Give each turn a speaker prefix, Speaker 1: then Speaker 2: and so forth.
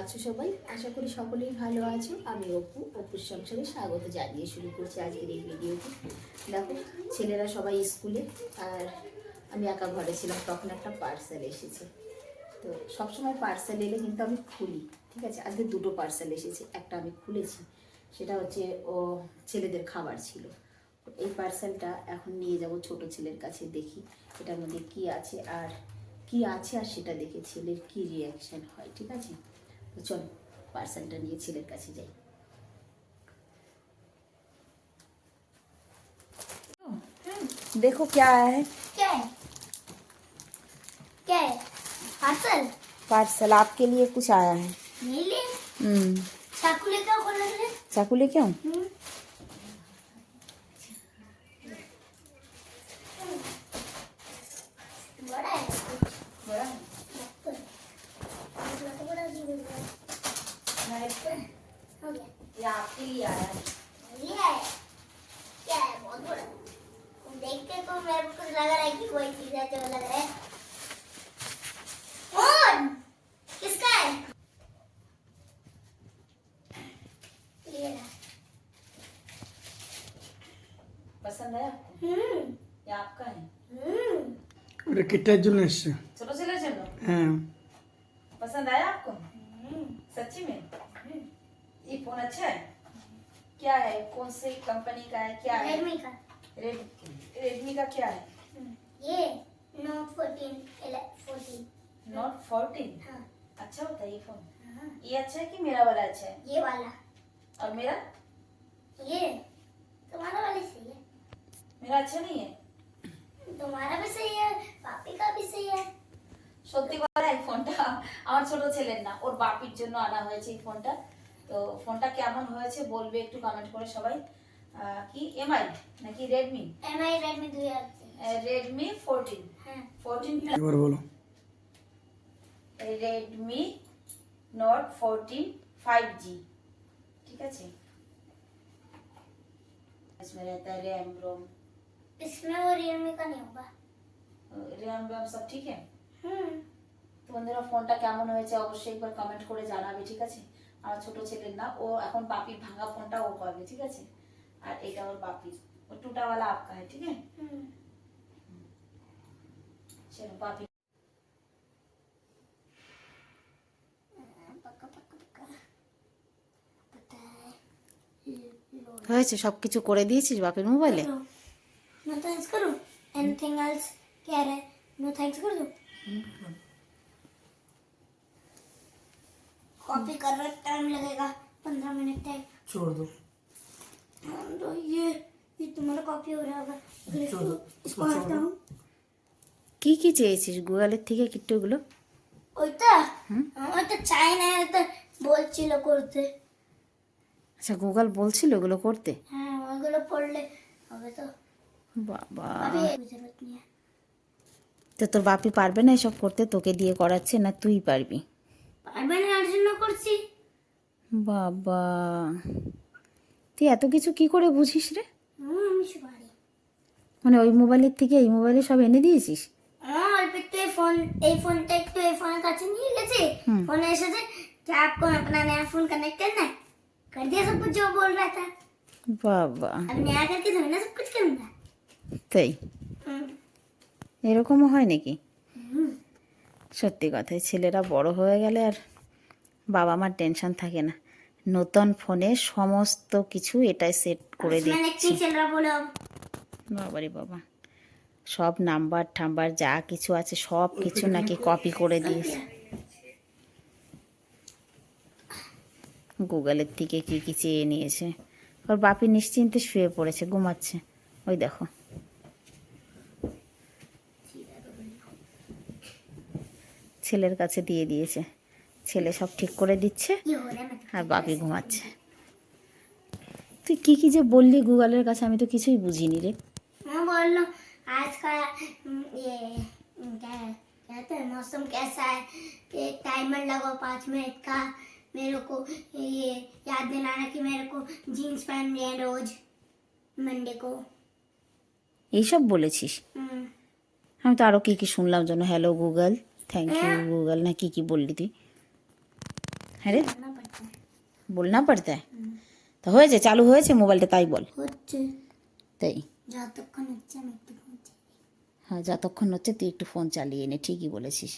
Speaker 1: আছো সবাই? আশা করি সকলেই ভালো আছো। আমি অপু, অপুর সংসারে স্বাগত জানিয়ে শুরু করছি আজকের এই ভিডিওটি। দেখো, ছেলেরা সবাই স্কুলে, আর আমি একা ঘরে ছিলাম, তখন একটা পার্সেল এসেছে। তো সবসময় পার্সেল এলে কিন্তু আমি খুলি, ঠিক আছে? আজকে দুটো পার্সেল এসেছে, একটা আমি খুলেছি, সেটা হচ্ছে ও ছেলেদের খাবার ছিল। এই পার্সেলটা এখন নিয়ে যাব ছোট ছেলের কাছে দেখি, এটার মধ্যে কি আছে আর কি আছে আর সেটা দেখে ছেলের কি রিয়াকশন হয়, ঠিক আছে? তো চলো পার্সেলটা নিয়ে ছেলের কাছে যাই देखो क्या है
Speaker 2: क्या है क्या है पार्सल
Speaker 1: पार्सल आपके लिए कुछ आया है
Speaker 2: नीले
Speaker 1: हम्म
Speaker 2: चाकू लेकर आओ खोलने के लिए
Speaker 1: चाकू लेके आऊँ ये आपके लिए आया है
Speaker 2: ये है क्या है बहुत बड़ा तो मेरे को लग रहा है कि कोई चीज़ है जो लग रहा है। फ़ोन! किसका है? ये
Speaker 1: पसंद है
Speaker 2: हम्म।
Speaker 1: ये आपका है?
Speaker 2: हम्म।
Speaker 3: कितना जुलने से
Speaker 1: चलो चलो चलो।
Speaker 3: हाँ।
Speaker 1: पसंद आया आपको?
Speaker 2: हम्म।
Speaker 1: सच्ची में? फोन अच्छा है क्या है कौन सी कंपनी का है क्या है
Speaker 2: रेडमी का
Speaker 1: रेड रेडमी का क्या है
Speaker 2: ये note fourteen fourteen
Speaker 1: note fourteen
Speaker 2: हाँ
Speaker 1: अच्छा होता है ये फोन
Speaker 2: हाँ,
Speaker 1: ये अच्छा है कि मेरा वाला अच्छा है
Speaker 2: ये वाला
Speaker 1: और मेरा
Speaker 2: ये तुम्हारा वाला सही है
Speaker 1: मेरा अच्छा नहीं है
Speaker 2: तुम्हारा भी सही है पापी का भी सही है
Speaker 1: সত্যি কথা এই ফোনটা আমার ছোট ছেলের না ওর বাপির জন্য আনা হয়েছে এই ফোনটা তো ফোনটা কেমন হয়েছে বলবে একটু কমেন্ট করে সবাই আহ, কি এমআই নাকি রেডমি
Speaker 2: एम आई रेडमी दो यार
Speaker 1: রেডমি ফোরটিন
Speaker 2: हाँ
Speaker 1: ফোরটিন
Speaker 3: এবার বলো
Speaker 1: রেডমি নোট ফোরটিন ফাইভ जी ठीक है इसमें रहता है रैम रोम
Speaker 2: इसमें वो रियलमी का नहीं होगा
Speaker 1: रैम रोम सब ठीक है
Speaker 2: हम्म
Speaker 1: তো বন্ধুরা ফোনটা কেমন হয়েছে অবশ্যই একবার কমেন্ট করে জানাবে ঠিক আছে আমার ছোট ছেলের না ও এখন বাপির ভাঙা ফোনটা ও করবে ঠিক আছে? আর এটা ওর বাপি ও টুটাওয়ালা আপকা
Speaker 2: হয় ঠিক আছে? চলো বাপি।
Speaker 1: হয়েছে সব কিছু করে দিয়েছিস বাপের মোবাইলে
Speaker 2: নো থ্যাঙ্কস করো। এনিথিং এলস কে নো থ্যাঙ্কস করো। कॉपी कर रहे टाइम लगेगा पंद्रह मिनट टाइम
Speaker 3: छोड़ दो
Speaker 2: तो ये ये तुम्हारा कॉपी हो रहा होगा फिर इसको
Speaker 3: छोड़ो,
Speaker 2: इसको
Speaker 3: इसको छोड़ो।
Speaker 2: हटाऊं
Speaker 1: কি কি চেয়েছিস গুগলের থেকে কিট্টুগুলো
Speaker 2: ওইটা ওইটা চাই না ওটা বলছিল করতে
Speaker 1: আচ্ছা গুগল বলছিল ওগুলো করতে
Speaker 2: হ্যাঁ ওইগুলো পড়লে হবে তো
Speaker 1: বাবা
Speaker 2: अभी जरूरत नहीं है
Speaker 1: তো তোর বাপি পারবে না এসব করতে তোকে দিয়ে করাচ্ছে না তুই পারবি
Speaker 2: পারবে
Speaker 1: বাবা তুই এত কিছু কি করে বুঝিস রে
Speaker 2: হুম আমি সব পারি
Speaker 1: মানে ওই মোবাইলের থেকে এই মোবাইলে সব এনে দিয়েছিস
Speaker 2: हाँ অল্প একটু এই ফোন এই ফোনটা একটু এই ফোনের কাছে নিয়ে গেছে
Speaker 1: হুম।
Speaker 2: फोन এসেছে क्या आपको अपना नया फोन कनेक्ट करना है कर दिया सब कुछ जो बोल रहा था
Speaker 1: বাবা
Speaker 2: अब नया करके थोड़ी ना सब कुछ करूंगा
Speaker 1: তাই
Speaker 2: हम्म।
Speaker 1: এরকমও হয় নাকি
Speaker 2: হুম।
Speaker 1: সত্যি কথাই ছেলেরা বড় হয়ে গেলে আর বাবা মার টেনশন থাকে না নতুন ফোনে সমস্ত কিছু এটাই সেট করে দিচ্ছি। বাবারে বাবা। সব নাম্বার ঠাম্বার যা কিছু আছে সব কিছু নাকি কপি করে দিয়েছে। গুগলের থেকে কী কী চেয়ে নিয়েছে। ওর বাপি নিশ্চিন্তে শুয়ে পড়েছে ঘুমাচ্ছে। ওই দেখো। ছেলের কাছে দিয়ে দিয়েছে। ছেলে সব ঠিক করে দিচ্ছে
Speaker 2: ये हो रहा है मतलब
Speaker 1: আর বাপি ঘুমাচ্ছে তুই কি কি যে বললি গুগলের কাছে আমি তো কিছুই বুঝিনি রে
Speaker 2: मैं बोल रहा हूँ आज का हम्म, ये हम्म, क्या है कहते हैं मौसम कैसा है एक टाइमर लगाओ पाँच मिनट का मेरे को ये याद दिलाना कि मेरे को जीन्स पहननी है रोज मंडे को
Speaker 1: এইসব বলেছিস
Speaker 2: हम्म,
Speaker 1: আমি তো আরও কী কী শুনলাম যেন হ্যালো গুগল থ্যাংক ইউ
Speaker 2: হ্যাঁ।
Speaker 1: গুগল না কি কি বললি তুই হ্যাঁ রে। বলনা পড়তে তো হয়েছে চালু হয়েছে মোবাইলটা তাই বল।
Speaker 2: হচ্ছে।
Speaker 1: তাই?
Speaker 2: যতক্ষণ হচ্ছে
Speaker 1: হ্যাঁ যতক্ষণ হচ্ছে তুই একটু ফোন চালিয়ে নে ঠিকই বলেছিস।